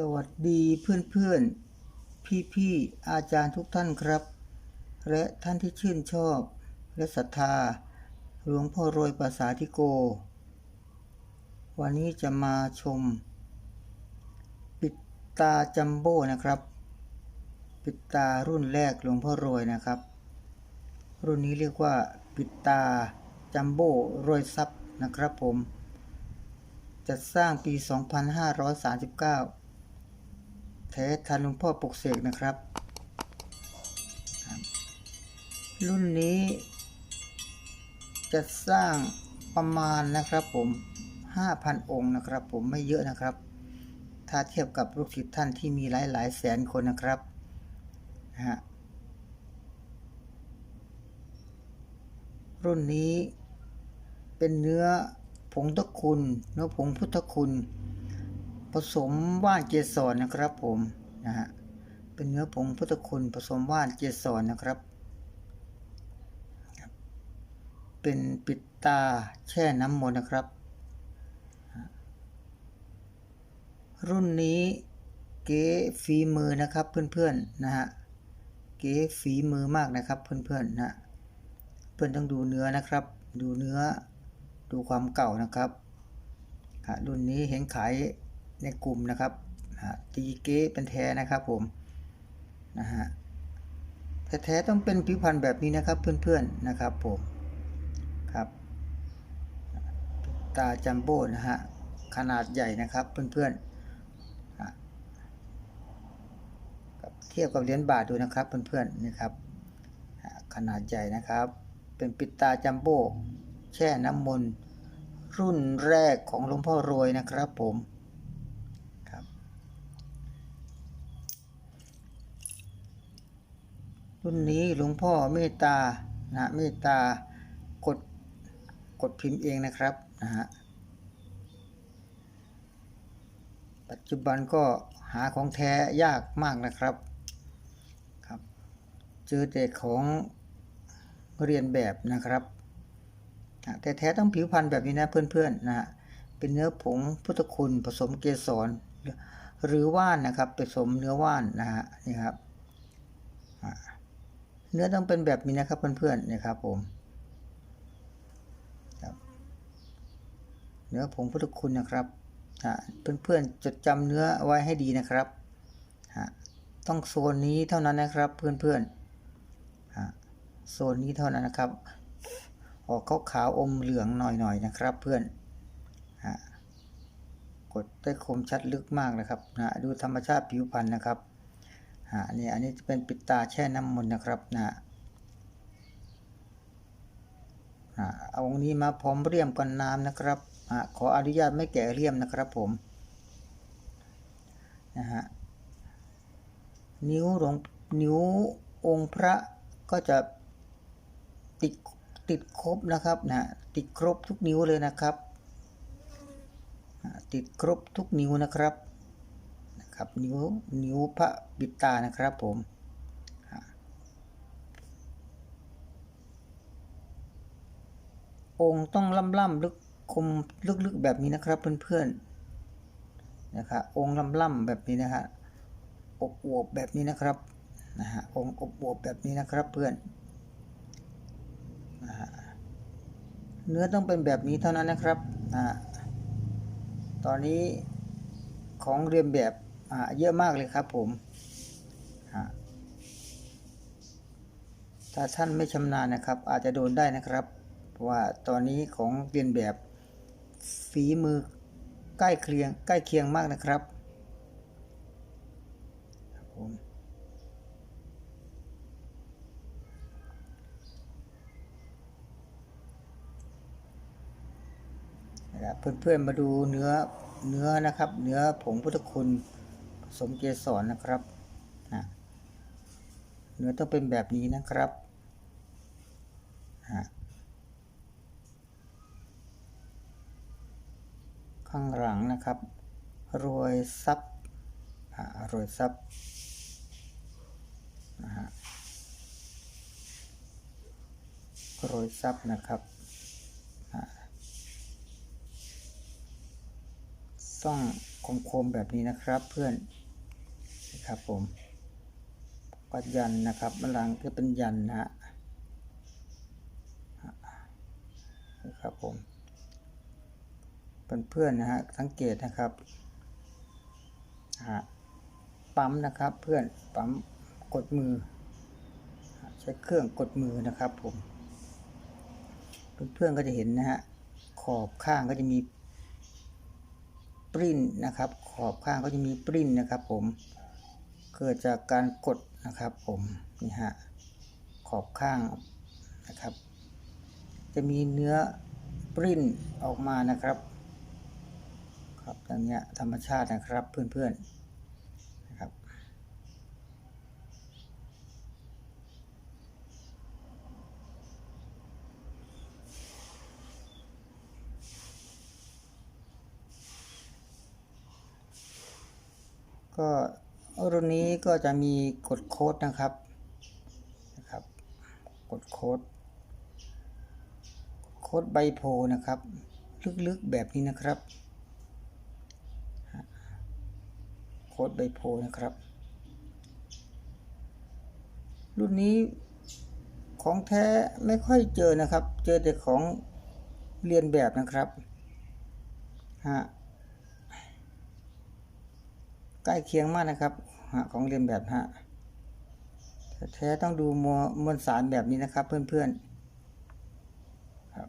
สวัสดีเพื่อนๆ พี่ๆ อาจารย์ทุกท่านครับ และท่านที่ชื่นชอบและศรัทธา หลวงพ่อรวยภาษาธิโก วันนี้จะมาชม ปิดตาจัมโบ้นะครับ ปิดตารุ่นแรกหลวงพ่อรวยนะครับ รุ่นนี้เรียกว่าปิดตาจัมโบ้รวยทรัพนะครับผมจัดสร้างปี 2539 แท้ทันหลวงพ่อปลุกเสกนะครับ รุ่นนี้จะสร้างประมาณนะครับผม 5,000 องค์นะครับ ผมไม่เยอะนะครับ ถ้าเทียบกับลูกศิษย์ท่านที่มีหลายหลายแสนคนนะครับนะฮะรุ่นนี้เป็นเนื้อผงตะคุณเนื้อผงพุทธคุณ ผสมว่านเกสรนะครับผมนะฮะเป็นเนื้อผงพุทธคุณผสมว่านเกสรนะครับครับ เป็นปิดตาแช่น้ำมนต์นะครับ รุ่นนี้เก๋ฝีมือนะครับเพื่อนๆนะฮะเก๋ฝีมือมากนะครับเพื่อนๆนะเพื่อนต้องดูเนื้อนะครับ ดูเนื้อดูความเก่านะครับรุ่นนี้เห็นขาย ในกลุ่มนะครับตีเก๊เป็นแท้นะครับผมนะฮะแท้ต้องเป็นผิวพรรณแบบนี้นะครับเพื่อนๆนะครับผมครับตาจัมโบ้นะฮะขนาดใหญ่นะครับเพื่อนๆเทียบกับเหรียญบาทดูนะครับเพื่อนๆนี่ครับขนาดใหญ่นะครับ เป็นปิดตาจัมโบ้แช่น้ำมนต์รุ่นแรกของหลวงพ่อรวยนะครับผมครับ รุ่นนี้หลวงพ่อเมตตานะเมตตากดกดพิมพ์เองนะครับนะฮะปัจจุบันก็หาของแท้ยากมากนะครับครับ เจอแต่ของเรียนแบบนะครับ แต่แท้ต้องผิวพรรณแบบนี้นะเพื่อนๆนะฮะเป็นเนื้อผงพุทธคุณผสมเกสรหรือว่านนะครับผสมเนื้อว่านนะฮะนี่ครับ เนื้อต้องเป็นแบบนี้นะครับเพื่อนๆนะครับผมเนื้อผงพุทธคุณนะครับเพื่อนๆจดจำเนื้อไว้ให้ดีนะครับต้องโซนนี้เท่านั้นนะครับเพื่อนๆโซนนี้เท่านั้นนะครับ ออกขาวขาวๆอมเหลืองหน่อยๆนะครับ เพื่อนกดได้คมชัดลึกมากนะครับนะดูธรรมชาติผิวพรรณนะครับ ฮะนี่อันนี้จะเป็นปิดตาแช่น้ำมนต์นะครับนะฮะเอาองค์นี้มาพร้อมเรียมกันน้ำนะครับฮะขออนุญาตไม่แกะเรียมนะครับผมนะฮะนิ้วหลวงนิ้วองค์พระก็จะติดติดครบนะครับนะติดครบทุกนิ้วเลยนะครับ ติดครบทุกนิ้วนะครับ ครับนิ้วนิ้วพระบิดตานะครับผมองค์ต้องล่ำล่ำลึกคมลึกๆแบบนี้นะครับเพื่อนๆนะครับองค์ล่ำล่ำแบบนี้นะฮะอบอวบแบบนี้นะครับนะฮะองค์อบอวบแบบนี้นะครับเพื่อนเนื้อต้องเป็นแบบนี้เท่านั้นนะครับอ่าตอนนี้ของเรียนแบบ เยอะมากเลยครับผมถ้าท่านไม่ชำนาญนะครับ อาจจะโดนได้นะครับ ว่าตอนนี้ของเรียนแบบฝีมือใกล้เคียงใกล้เคียงมากนะครับผมนเพื่อนๆมาดูเนื้อเนื้อนะครับ เนื้อผงพุทธคุณ สมเกสรนนะครับนะเนื้อต้องเป็นแบบนี้นะครับฮะข้างหลังนะครับ รวยซับรวยซับนะฮะรวยซับนะครับต้องคมๆแบบนี้นะครับเพื่อน ครับผมก็ยันนะครับมันหลังก็เป็นยันนะฮะครับผมเพื่อนๆนะฮะสังเกตนะครับฮะปั๊มนะครับเพื่อนปั๊มกดมือ ใช้เครื่องกดมือนะครับผมเพื่อนๆก็จะเห็นนะฮะขอบข้างก็จะมีปริ้นนะครับ ขอบข้างก็จะมีปริ้นนะครับผม เกิดจากการกดนะครับผมนี่ฮะขอบข้างนะครับ จะมีเนื้อปริ้นออกมานะครับครับอย่างเงี้ยธรรมชาตินะครับเพื่อนๆนะครับก็ รุ่นนี้ก็จะมีกดโค้ดนะครับนะครับ กดโค้ดโค้ดใบโพนะครับ ลึกๆแบบนี้นะครับโค้ดใบโพนะครับ รุ่นนี้ของแท้ไม่ค่อยเจอนะครับ เจอแต่ของเรียนแบบนะครับฮะ ใกล้เคียงมากนะครับของเรียนแบบฮะแท้ต้องดูมวลมวลสารแบบนี้นะครับ เพื่อนๆครับ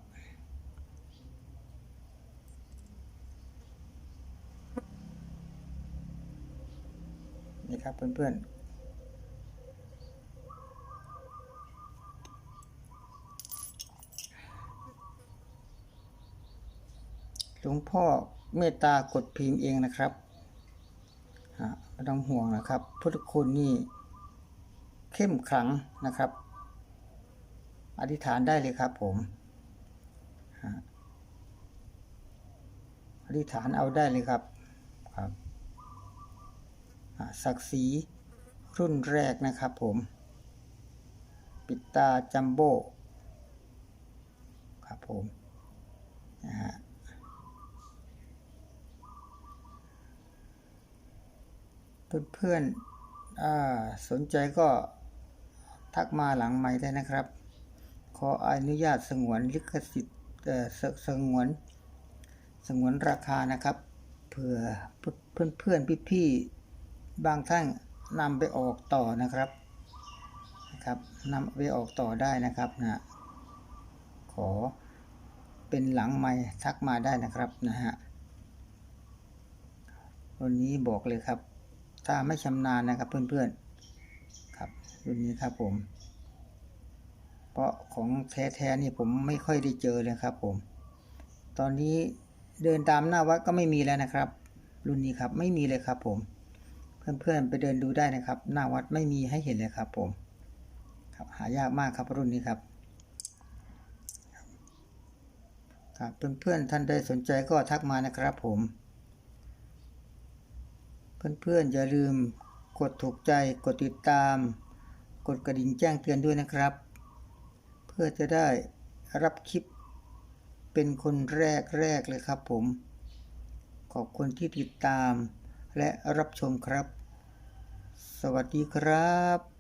นี่ครับเพื่อนๆหลวงพ่อเมตตากดพิมพ์เองนะครับ ไม่ต้องห่วงนะครับ พุทธคุณนี่เข้มขลังนะครับ อธิษฐานได้เลยครับผมอธิษฐานเอาได้เลยครับครับศักดิ์ศรีรุ่นแรกนะครับผม ปิดตาจัมโบ้ครับผมนะฮะ เพื่อนๆสนใจก็ทักมาหลังไม้ได้นะครับ ขออนุญาตสงวนลิขสิทธิ์สสงวนสงวนราคานะครับ เผื่อเพื่อนๆพี่ๆบางท่านนำไปออกต่อนะครับนะครับนำไปออกต่อได้นะครับนะขอเป็นหลังไม้ทักมาได้นะครับนะฮะวันนี้บอกเลยครับ ถ้าไม่ชำนาญนะครับเพื่อนๆครับรุ่นนี้ครับผม เพราะของแท้ๆนี่ผมไม่ค่อยได้เจอเลยครับผม ตอนนี้เดินตามหน้าวัดก็ไม่มีแล้วนะครับ รุ่นนี้ครับไม่มีเลยครับผม เพื่อนๆไปเดินดูได้นะครับ หน้าวัดไม่มีให้เห็นเลยครับผมครับหายากมากครับรุ่นนี้ครับครับเพื่อนๆท่านใดสนใจก็ทักมานะครับผม เพื่อนๆอย่าลืมกดถูกใจกดติดตาม กดกระดิ่งแจ้งเตือนด้วยนะครับ เพื่อจะได้รับคลิปเป็นคนแรกแรกเลยครับผม ขอบคุณที่ติดตามและรับชมครับ สวัสดีครับ